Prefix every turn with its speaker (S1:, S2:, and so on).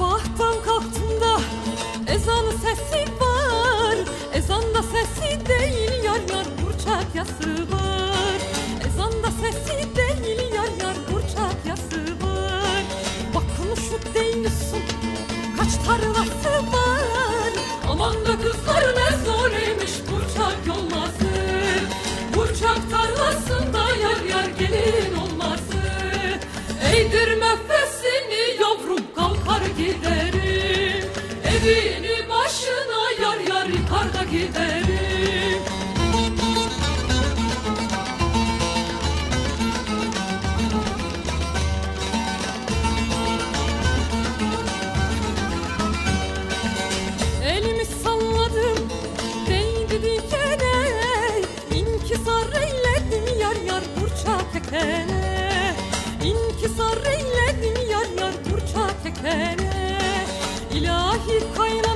S1: Sabahtan kalktım da ezanın sesi var. Ezanda sesi değil yar yar burçak yası var. Ezanda sesi değil yar yar burçak yası var. Bakın şu değilsin kaç tarlası var. Aman da kızlar Birini başına yar yar karda giderim. Elimi salladım değdi dikene İnkisar eyledim yar yar burça tekene İnkisar dahi koyma